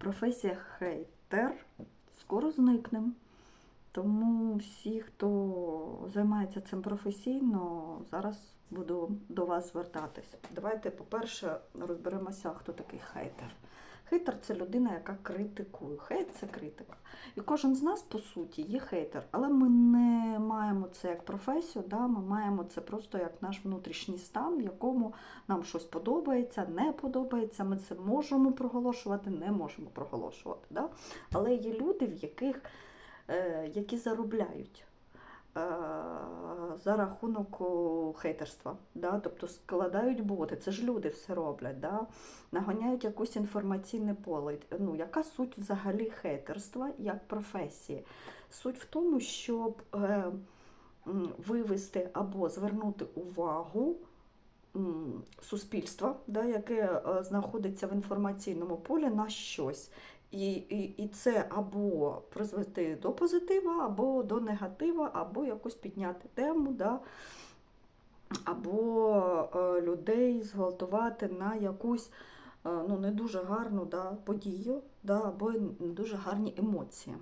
професія хейтер скоро зникне. Тому всі, хто займається цим професійно, зараз буду до вас звертатись. Давайте, по-перше, розберемося, хто такий хейтер. Хейтер це людина, яка критикує. Хейт це критика. І кожен з нас, по суті, є хейтер, але ми не маємо це як професію, да? ми маємо це просто як наш внутрішній стан, в якому нам щось подобається, не подобається. Ми це можемо проголошувати, не можемо проголошувати. Да? Але є люди, в яких, е, які заробляють. Е, За рахунок хейтерства, да? тобто складають боти, це ж люди все роблять, да? наганяють якусь інформаційне поле. Ну, яка суть взагалі хейтерства як професії? Суть в тому, щоб е, вивести або звернути увагу суспільства, да, яке е, знаходиться в інформаційному полі на щось. І, і, і це або призвести до позитива, або до негатива, або якусь підняти тему, да, або е, людей зґвалтувати на якусь е, ну, не дуже гарну да, подію, да, або не дуже гарні емоції.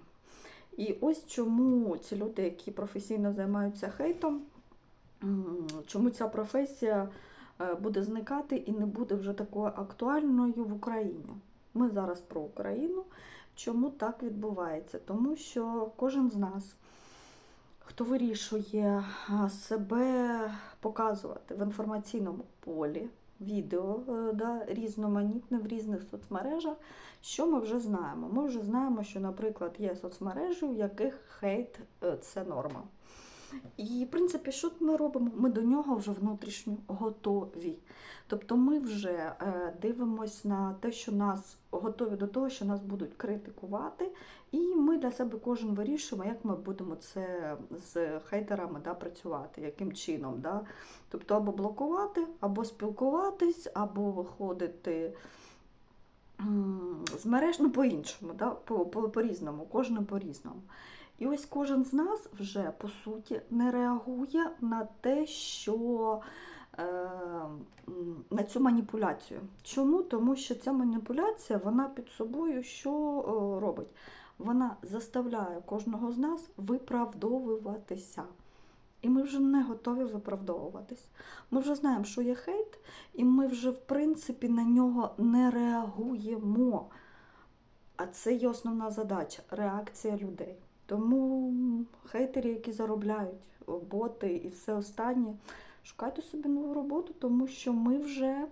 І ось чому ці люди, які професійно займаються хейтом, чому ця професія е, буде зникати і не буде вже такою актуальною в Україні. Ми зараз про Україну. Чому так відбувається? Тому що кожен з нас, хто вирішує себе показувати в інформаційному полі, відео е, да, різноманітне в різних соцмережах, що ми вже знаємо? Ми вже знаємо, що, наприклад, є соцмережі, в яких хейт е, це норма. І, в принципі, що ми робимо? Ми до нього вже внутрішньо готові. Тобто ми вже е, дивимося на те, що нас готові до того, що нас будуть критикувати, і ми для себе кожен вирішуємо, як ми будемо це з хейтерами да, працювати, яким чином. Да? Тобто або блокувати, або спілкуватись, або виходити з мереж, ну по-іншому, да? по- по- по-різному, кожен по-різному. І ось кожен з нас вже по суті не реагує на те, що е, на цю маніпуляцію. Чому? Тому що ця маніпуляція вона під собою що е, робить? Вона заставляє кожного з нас виправдовуватися. І ми вже не готові виправдовуватись. Ми вже знаємо, що є хейт, і ми вже, в принципі, на нього не реагуємо. А це є основна задача реакція людей. Тому хейтери, які заробляють боти і все останнє, шукайте собі нову роботу, тому що ми вже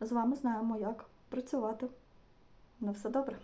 з вами знаємо, як працювати. На все добре.